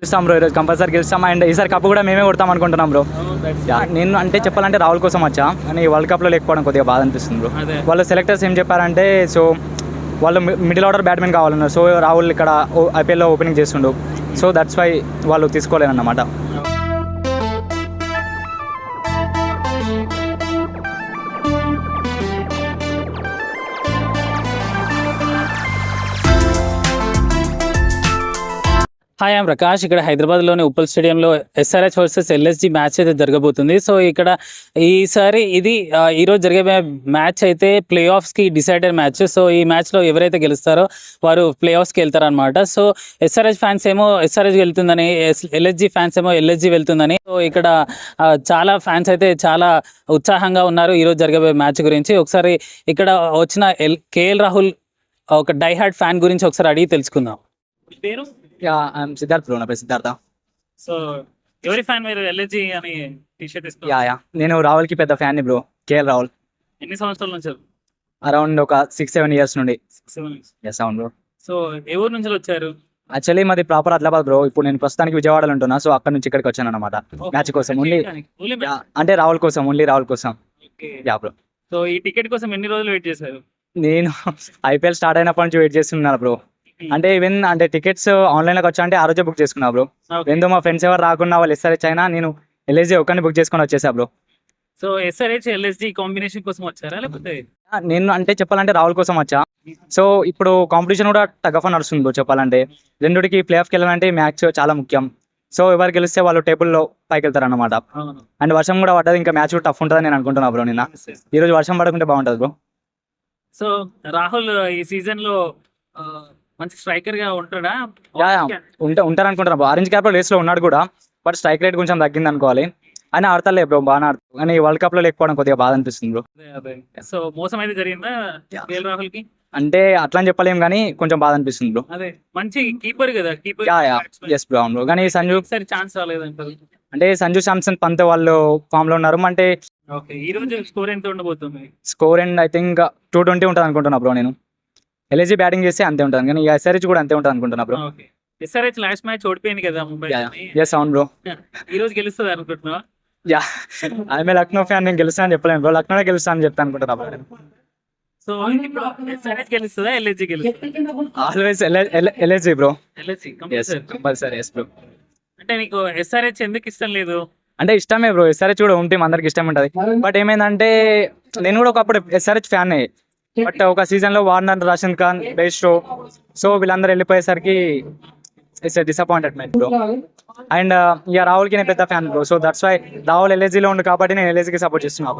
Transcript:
గెలుస్తాం బ్రో ఈరోజు కంపల్సరీ గెలుస్తాం. అండ్ ఈసారి కప్పు కూడా మేమే కొడతాం అనుకుంటున్నాం బ్రో. నేను అంటే చెప్పాలంటే రాహుల్ కోసం వచ్చా. కానీ వరల్డ్ కప్లో లేకపోవడం కొద్దిగా బాధ అనిపిస్తుంది బ్రో. వాళ్ళ సెలెక్టర్స్ ఏం చెప్పారంటే సో వాళ్ళు మిడిల్ ఆర్డర్ బ్యాట్మెన్ కావాలన్నారు. సో రాహుల్ ఇక్కడ ఐపీఎల్లో ఓపెనింగ్ చేస్తుండు. సో దట్స్ వై వాళ్ళు తీసుకోలేరన్నమాట హాయ్ ఐమ్ ప్రకాష్ ఇక్కడ హైదరాబాద్లోని ఉప్పల్ స్టేడియంలో ఎస్ఆర్హెచ్ వర్సెస్ ఎల్ఎస్జి మ్యాచ్ అయితే జరగబోతుంది. సో ఇక్కడ ఈసారి ఇది ఈరోజు జరిగే మ్యాచ్ అయితే ప్లే ఆఫ్స్కి డిసైడెడ్ మ్యాచ్. సో ఈ మ్యాచ్లో ఎవరైతే గెలుస్తారో వారు ప్లే ఆఫ్స్కి వెళ్తారనమాట సో ఎస్ఆర్హెచ్ ఫ్యాన్స్ ఏమో ఎస్ఆర్హెచ్ వెళ్తుందని ఎల్ఎస్జి ఫ్యాన్స్ ఏమో ఎల్ఎస్జి వెళ్తుందని సో ఇక్కడ చాలా ఫ్యాన్స్ అయితే చాలా ఉత్సాహంగా ఉన్నారు ఈరోజు జరిగే మ్యాచ్ గురించి. ఒకసారి ఇక్కడ వచ్చిన ఎల్ కేఎల్ రాహుల్ ఒక డైహార్డ్ ఫ్యాన్ గురించి ఒకసారి అడిగి తెలుసుకుందాం. పేరు? యా ఐఎమ్ సిద్ధార్థ్ బ్రో నా పేరు సిద్ధార్థ. సో ఎవరి ఫ్యాన్ మీరు? ఎల్ఎస్జి అని టీ షర్ట్ యా యా. నేను రాహుల్కి పెద్ద ఫ్యాన్ బ్రో కేఎల్ రాహుల్. ఎన్ని సంవత్సరాల నుంచి? అరౌండ్ ఒక సిక్స్ సెవెన్ ఇయర్స్ నుండి. ఎస్ అవును బ్రో. సో ఏ ఊరు నుంచి వచ్చారు? యాక్చువల్లీ మాది ప్రాపర్ ఆదిలాబాద్ బ్రో. ఇప్పుడు నేను ప్రస్తుతానికి విజయవాడలో ఉంటున్నా సో అక్కడ నుంచి ఇక్కడికి వచ్చాను అనమాట మ్యాచ్ కోసం ఓన్లీ. అంటే రాహుల్ కోసం ఓన్లీ రాహుల్ కోసం. Ya bro. సో ఈ టికెట్ కోసం ఎన్ని రోజులు వెయిట్ చేశారు? నేను ఐపీఎల్ స్టార్ట్ అయినప్పటి నుంచి వెయిట్ చేస్తున్నాను బ్రో. అంటే ఈవెన్ అంటే టికెట్స్ ఆన్లైన్లోకి వచ్చా అంటే ఆ రోజే బుక్ చేసుకున్నా బ్రో. ఎంతో మా ఫ్రెండ్స్ ఎవరు రాకుండా వాళ్ళు ఎస్ఆర్హెచ్ అయినా నేను ఎల్ఏజీ ఒక్కరిని బుక్ చేసుకొని వచ్చేసా bro so SRH LSG combination కోసం వచ్చారా లేకపోతే? నేను అంటే చెప్పాలంటే రాహుల్ కోసం వచ్చా. సో ఇప్పుడు కాంపిటీషన్ కూడా టగఫ్ నడుస్తుంది బ్రో చెప్పాలంటే. రెండుకి ప్లే ఆఫ్కి వెళ్ళాలంటే మ్యాచ్ చాలా ముఖ్యం. సో ఎవరు గెలిస్తే వాళ్ళు టేబుల్లో పైకి వెళ్తారు అనమాట అండ్ వర్షం కూడా పడ్డది ఇంకా మ్యాచ్ కూడా టఫ్ ఉంటుందని నేను అనుకుంటున్నా బ్రో నిన్న. ఈ రోజు వర్షం పడకుంటే బాగుంటుంది బ్రో సో రాహుల్ ఈ సీజన్లో మంచి స్ట్రైకర్గా ఉంటాడా. ఉంటే ఉంటారు అనుకుంటున్నా బ్రో ఆరెంజ్ క్యాప్లో రేస్లో ఉన్నాడు కూడా బట్ స్ట్రైక్ రేట్ కొంచెం తగ్గింది అనుకోవాలి. ఆయన ఆడతలే బ్రో బాగా ఆడుతారు కానీ వరల్డ్ కప్లో లేకపోవడం కొద్దిగా బాధ అనిపిస్తుంది బ్రో. సో మోసం అయితే జరిగిందా రాహుల్కి అంటే అట్లా అని చెప్పలేం కానీ కొంచెం బాధ అనిపిస్తుంది బ్రో. అదే మంచి కీపర్ కదా keeper ya ya. Yes bro అవును బ్రో. కానీ సంజు ఛాన్స్ రాలేదంటారు అంటే సంజు శాంసన్ పంత్ వాళ్ళు ఫామ్లో ఉన్నారు. అంటే ఓకే ఈ రోజు స్కోర్ ఎంత ఉండబోతుంది? Score and I think two twenty ఉంటుంది అనుకుంటున్నా బ్రో నేను. ఎల్ఏజీ బ్యాటింగ్ చేస్తే అంతే ఉంటుంది. కానీ ఎస్ఆర్హెచ్ కూడా అంతే ఉంటుంది అనుకుంటున్నా బ్రో ఎస్ఆర్హెచ్ లాస్ట్ మ్యాచ్ ఓడిపోయింది కదా ముంబై ఎస్ అవును బ్రో ఈ రోజు గెలుస్తుంది అనుకుంటున్నావా? యా ఆమె లక్నో ఫ్యాన్ నేను గెలుస్తాను చెప్పలేను బ్రో లక్నోనే గెలుస్తాను అని చెప్తాను అనుకుంటున్నా బ్రో సో ఎస్ఆర్హెచ్ గెలుస్తుందా? గెలుస్తుందా? Always LSG bro compulsory yes bro అంటే నీకు ఎస్ఆర్హెచ్ ఎందుకు ఇష్టం లేదు? అంటే ఇష్టమే బ్రో ఎస్ఆర్హెచ్ కూడా ఉంటే అందరికి ఇష్టం ఉంటుంది. బట్ ఏమైందంటే నేను కూడా ఒకప్పుడు ఎస్ఆర్హెచ్ ఫ్యాన్ బట్ ఒక సీజన్లో Warner Rashid Khan Bairstow so వీళ్ళందరూ వెళ్ళిపోయేసరికి ఇట్స్ డిసప్పాయింటెడ్ బ్రో అండ్ ఇక రాహుల్కి నేను పెద్ద fan bro so that's why Rahul ఎల్ఏజీలో ఉండు కాబట్టి నేను ఎల్ఏజీకి సపోర్ట్ చేస్తున్నా